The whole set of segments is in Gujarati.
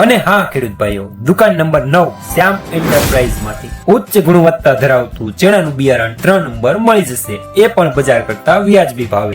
અને હા, ખેડૂત ભાઈઓ, દુકાન નંબર નવ, શ્યામ એન્ટરપ્રાઇઝમાંથી ઉચ્ચ ગુણવત્તા ધરાવતું ચણાનું બિયારણ ત્રણ નંબર મળી જશે. એ પણ બજાર કરતા વ્યાજબી ભાવે.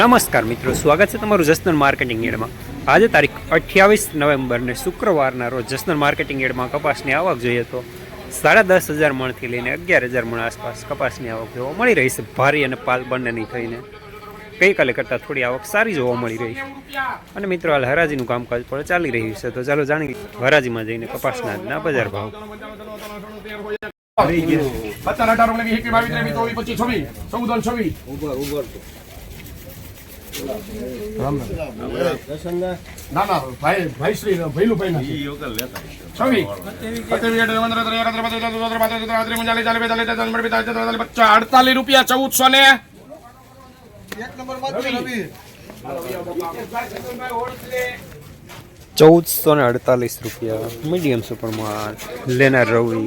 નમસ્કાર મિત્રો, સ્વાગત છે તમારું જસનલ માર્કેટિંગ એડમાં. આજે તારીખ અઠ્યાવીસ નવેમ્બરને શુક્રવારના રોજ જસનલ માર્કેટિંગ એડમાં કપાસની આવક જોઈએ તો સાડા દસ હજાર મણથી લઈને અગિયાર હજાર મણ આસપાસ કપાસની આવક જોવા મળી રહી છે. ભારી અને પાલ બંનેની થઈને ગઈકાલે કરતાં થોડી આવક સારી જોવા મળી રહી છે અને મિત્રો હાલ હરાજીનું કામકાજ પણ ચાલી રહ્યું છે તો ચાલો જાણી હરાજીમાં જઈને કપાસના આજના બજાર ભાવ અડતાલીસ રૂપિયા ચૌદસો ને ચૌદસો ને અડતાલીસ રૂપિયા. મીડિયમ સુપરમાં લેનાર રવિ.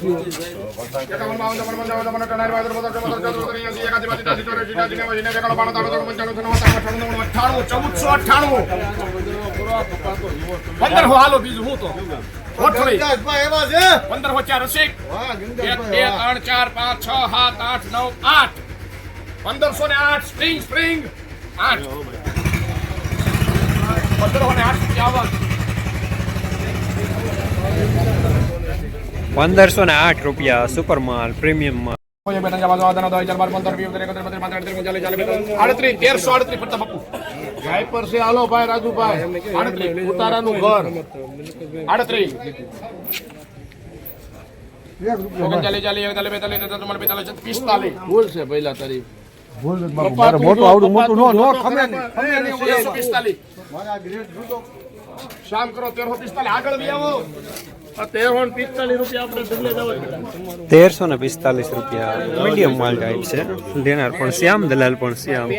એકાવન બાવન ચોપન પંચાવન છપ્પન અઠ્ઠાવન બાવન ત્રેપન ચોપન ચોપન ચોપન એંસી એકાસી બાસી ત્યાસી ચોરાસી અઠ્યાસી નેવ્યાસી નેવું એકાણું બાણું ત્રાણું ચોપન પંચાણું છન્નું સત્તાણું અઠ્ઠાણું નવ્વાણું અઠ્ઠાણું ચૌદસો અઠ્ઠાણું પંદર હો હાલો બીજું હું તો. અઠવાડિયે. પંદર હો રસિક એક બે ત્રણ ચાર પાંચ છ સાત આઠ નવ આઠ પંદરસો ને આઠ સ્પ્રિંગ સ્પ્રિંગ આઠ પંદરસો ને આઠ રૂપિયા આવક પંદરસો ને આઠ રૂપિયા પાંત્રીસ અડત્રીસ ચાલીસ ચાલીસ આડત્રીસ તેરસો આડત્રીસ ફરતા બાપુ ગાયપર છે હાલો ભાઈ રાજુભાઈ. આડત્રીસ. ઉતારાનું ઘર. આડત્રીસ. ઓગણચાલીસ ચાલીસ એકતાલીસ બેતાલીસ તેતાલીસ ચુમ્માલીસ પિસ્તાલીસ. ભૂલ છે પહેલા તારી. મોટું આવડું મોટું નો નો ખમે ઓગણીસો પિસ્તાલીસ શામ કરો તેરસો પિસ્તાલીસ. આગળ બી આવો. તેરસો પિસ્તાલીસ રૂપિયા આપણે ઢગલે જવા તેરસો ને પિસ્તાલીસ રૂપિયા મીડિયમ માલ ટાઈપ છે લેનાર પણ શ્યામ દલાલ પણ શ્યામ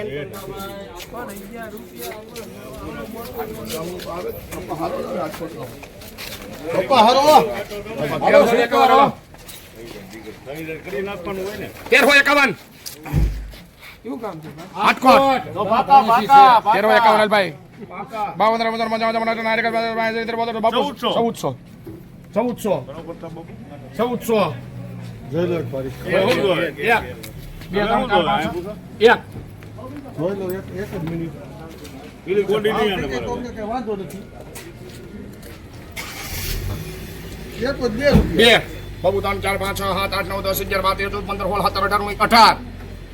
પપ્પા હરો તેરસો એકાવન તેરસો એકાવન આટકોટ તો પાકા પાકા તેરો એકાવન ભાઈ બાવન પંદર પંદર પંચાવન પંચાવન નાયક બાવીસ ત્રેવીસ બોતેર બાપુ ચૌદસો ચૌદસો ચૌદસો એક બે બાબુ ત્રણ ચાર પાંચ છ સાત આઠ નવ દસ અગિયાર બાર તેર ચૌદ પંદર સોળ સત્તર અઢાર અઢાર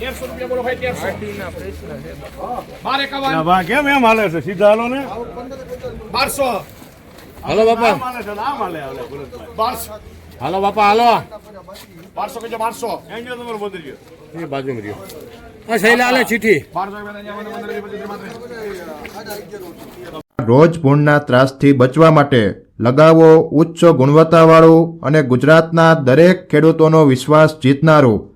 તેરસો રૂપિયા બોલો ભાઈ તેરસો. બાર એકાવન કેમ એમ હાલે છે? સીધા હાલો ને? બારસો. હાલો બાપા. આમ હાલે છે ને આમ હાલે હાલે ભરતભાઈ. બારસો. હાલો બાપા હાલો. બારસો કહેજો બારસો. એમ તમારો બદલી ગયો. એ બાજુ રહ્યો. આ શૈલા હાલે ચીઠી. બારસો પંદર વીસ પાંત્રીસ રોજ ભૂણના ત્રાસથી બચવા માટે લગાવો ઉચ્ચ ગુણવત્તાવાળું અને ગુજરાતના દરેક ખેડૂતોનો વિશ્વાસ જીતનારું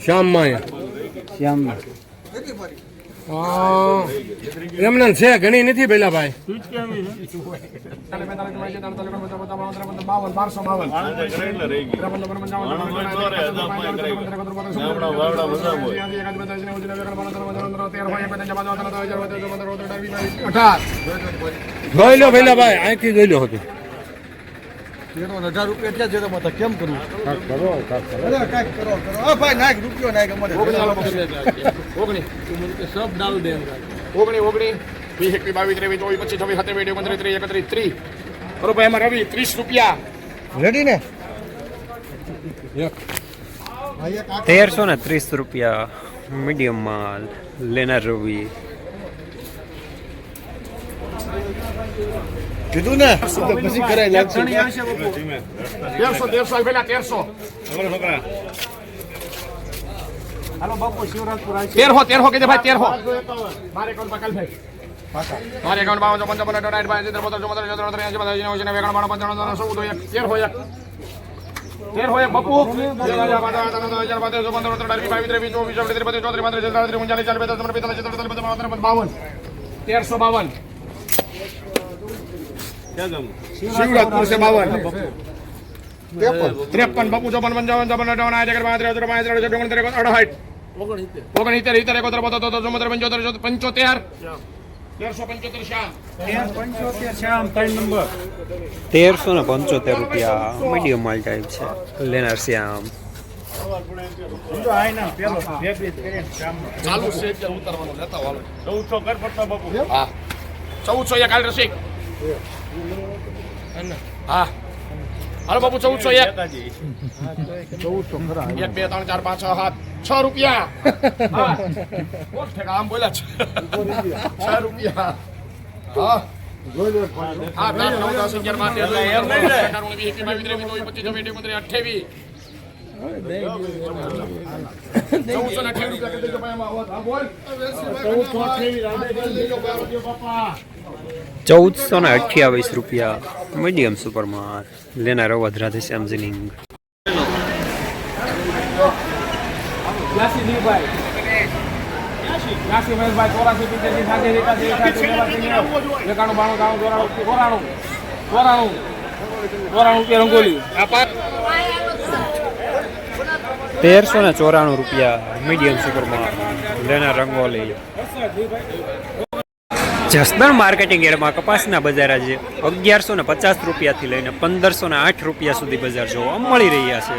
શ્યામમાં. એમને છે ઘણી નથી પેલા ભાઈ બાવન બારસો બાવન આને કરે એટલે રહી ગઈ વાવડા વાવડા બધા હોય અઢાર જોઈ લો પેલા ભાઈ અહીંથી જોઈ લો હજાર રૂપિયા ક્યાં જતા કેમ કરવું અરે કાંઈક કરો કરો. હા ભાઈ નાખ રૂપિયો નાખ અમારે. ઓગણી ઓગણી. ઓગણી. વીસ એકવીસ બાવીસ ત્રેવીસ ચોવીસ પચીસ છવ્વીસ સત્તર વીસ ઓગણત્રીસ ત્રીસ એકત્રીસ ત્રીસ. બરોબર એમાં રવિ ત્રીસ રૂપિયા. રેડી ને? તેરસો ને ત્રીસ રૂપિયા મીડિયમ માલ લેનાર રવિ. કીધું ને? પછી કરાય લાગશે. તેરસો તેરસો પેલા તેરસો. તેરહો તેરહો કીધે ભાઈ તેરહો મારે કોણ કાલ ભાઈ મારે એકાઉન્ટ બાવન ચોપન ચોપન અઠાવન બાવીસ સિત્તેર બોતેર ચુમ્મોતેર ચોત્રીસ ત્રીસ એંશી બત્રીસ એંશી નેવું એકાણું બાણું પંચાણું ત્રણસો ચૌદ એક. તેર હોય એક. તેર હોય એક બપુ. તેર હજાર પાંચ હજાર ત્રણ ચોપન ત્રણ અઢાર ત્રીસ બત્રીસ ચોત્રીસ પાંત્રીસ છેતાલીસ ઉનચાલીસ ચાલીસ બેતાલીસ ત્રણ પિસ્તાલીસ છેતાલીસ બેતાલીસ બાવન બાવન તેરસો બાવન ક્યાં ગામ શિવરાજપુર છે બાવન. ત્રેપન. બપુ ચોપન પંચાવન ચોપન અઠાવન આઠ બાર તેર પાંચ ત્રણ ચોપન ત્રેપન અઢાઠ ઓગણીતેર ઇતેર એકોતેર બોતેર તોતેર ચુમ્મોતેર પંચોતેર ચોતેર પંચોતેર. તેરસો પંચોતેર શ્યામ. તેરસો ને પંચોતેર રૂપિયા મીડિયમ માલ ટાઈપ છે. લેનાર શ્યામ. ચાલુ છે ચૌદસો કર પડતો બાપુ. ચૌદસો એક હાલ રસિક. હા. હાલો બાપુ, ચૌદસો એક. નેતાજી એક, બે, ત્રણ, ચાર, પાંચ, છ, સાત. છ રૂપિયા. આમ બોલ્યા છ. રૂપિયા. હા. ચૌદસો રૂપિયા ચૌદસો ને અઠ્યાવીસ રૂપિયા. મીડિયમ સુપર માલ લેના અવધ રાધે શ્યામ જીનિંગ બ્યાસી દીવભાઈ બ્યાસી મહેશભાઈ ચોરાસી પિત્યાસી સાતેર એકાસી એકાસી નેવાસી નેવું એકાણું બાણું ત્રાણું ચોરાણું ચોરાણું ચોરાણું ચોરાણું રૂપિયા રંગોલી આ પાંચ તેરસો ને ચોરાણું રૂપિયા. મીડિયમ સુપર માલ લેના રંગોલી. જસદણ માર્કેટિંગ એડમાં કપાસના બજાર આજે અગિયારસો ને પચાસ રૂપિયાથી લઈને પંદરસો ને આઠ રૂપિયા સુધી બજાર જોવા મળી રહ્યા છે.